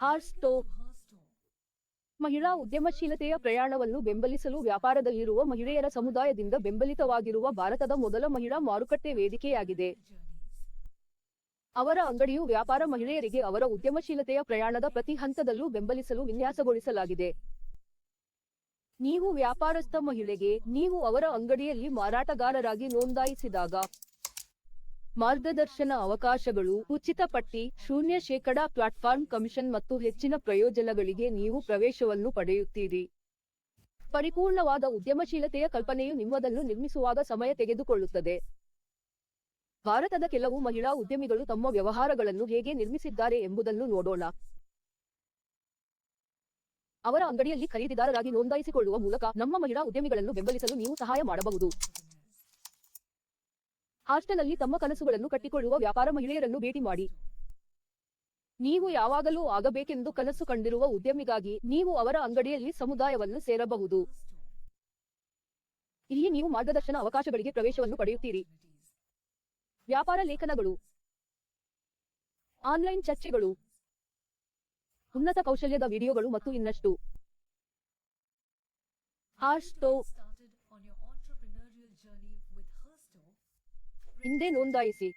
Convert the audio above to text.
ಹಾರ್ಸ್ಟೋ. ಮಹಿಳಾ ಉದ್ಯಮಶೀಲತೆಯ ಪ್ರಯಾಣವನ್ನು ಬೆಂಬಲಿಸಲು ವ್ಯಾಪಾರದಲ್ಲಿರುವ ಮಹಿಳೆಯರ ಸಮುದಾಯದಿಂದ ಬೆಂಬಲಿತವಾಗಿರುವ ಭಾರತದ ಮೊದಲ ಮಹಿಳಾ ಮಾರುಕಟ್ಟೆ ವೇದಿಕೆಯಾಗಿದೆ. ಅವರ ಅಂಗಡಿಯು ವ್ಯಾಪಾರ ಮಹಿಳೆಯರಿಗೆ ಅವರ ಉದ್ಯಮಶೀಲತೆಯ ಪ್ರಯಾಣದ ಪ್ರತಿ ಹಂತದಲ್ಲೂ ಬೆಂಬಲಿಸಲು ವಿನ್ಯಾಸಗೊಳಿಸಲಾಗಿದೆ. ನೀವು ವ್ಯಾಪಾರಸ್ಥ ಮಹಿಳೆಗೆ ನೀವು ಅವರ ಅಂಗಡಿಯಲ್ಲಿ ಮಾರಾಟಗಾರರಾಗಿ ನೋಂದಾಯಿಸಿದಾಗ ಮಾರ್ಗದರ್ಶನ ಅವಕಾಶಗಳು, ಉಚಿತ ಪಟ್ಟಿ, ಶೂನ್ಯ ಶೇಕಡಾ ಪ್ಲಾಟ್ಫಾರ್ಮ್ ಕಮಿಷನ್ ಮತ್ತು ಹೆಚ್ಚಿನ ಪ್ರಯೋಜನಗಳಿಗೆ ನೀವು ಪ್ರವೇಶವನ್ನು ಪಡೆಯುತ್ತೀರಿ. ಪರಿಪೂರ್ಣವಾದ ಉದ್ಯಮಶೀಲತೆಯ ಕಲ್ಪನೆಯು ನಿಮ್ಮದನ್ನು ನಿರ್ಮಿಸುವಾಗ ಸಮಯ ತೆಗೆದುಕೊಳ್ಳುತ್ತದೆ. ಭಾರತದ ಕೆಲವು ಮಹಿಳಾ ಉದ್ಯಮಿಗಳು ತಮ್ಮ ವ್ಯವಹಾರಗಳನ್ನು ಹೇಗೆ ನಿರ್ಮಿಸಿದ್ದಾರೆ ಎಂಬುದನ್ನು ನೋಡೋಣ. ಅವರ ಅಂಗಡಿಯಲ್ಲಿ ಖರೀದಿದಾರರಾಗಿ ನೋಂದಾಯಿಸಿಕೊಳ್ಳುವ ಮೂಲಕ ನಮ್ಮ ಮಹಿಳಾ ಉದ್ಯಮಿಗಳನ್ನು ಬೆಂಬಲಿಸಲು ನೀವು ಸಹಾಯ ಮಾಡಬಹುದು. ಹಾಸ್ಟೆಲ್ನಲ್ಲಿ ತಮ್ಮ ಕನಸುಗಳನ್ನು ಕಟ್ಟಿಕೊಳ್ಳುವ ವ್ಯಾಪಾರ ಮಹಿಳೆಯರನ್ನು ಭೇಟಿ ಮಾಡಿ. ನೀವು ಯಾವಾಗಲೂ ಆಗಬೇಕೆಂದು ಕನಸು ಕಂಡಿರುವ ಉದ್ಯಮಿಗಾಗಿ ನೀವು ಅವರ ಅಂಗಡಿಯಲ್ಲಿ ಸಮುದಾಯವನ್ನು ಸೇರಬಹುದು. ಇಲ್ಲಿ ನೀವು ಮಾರ್ಗದರ್ಶನ ಅವಕಾಶಗಳಿಗೆ ಪ್ರವೇಶವನ್ನು ಪಡೆಯುತ್ತೀರಿ. ವ್ಯಾಪಾರ ಲೇಖನಗಳು. ಆನ್ಲೈನ್ ಚರ್ಚೆಗಳು. ಉನ್ನತ ಕೌಶಲ್ಯದ ವಿಡಿಯೋಗಳು ಮತ್ತು ಇನ್ನಷ್ಟು. ಹಿಂದೆ ನೋಂದಾಯಿಸಿ.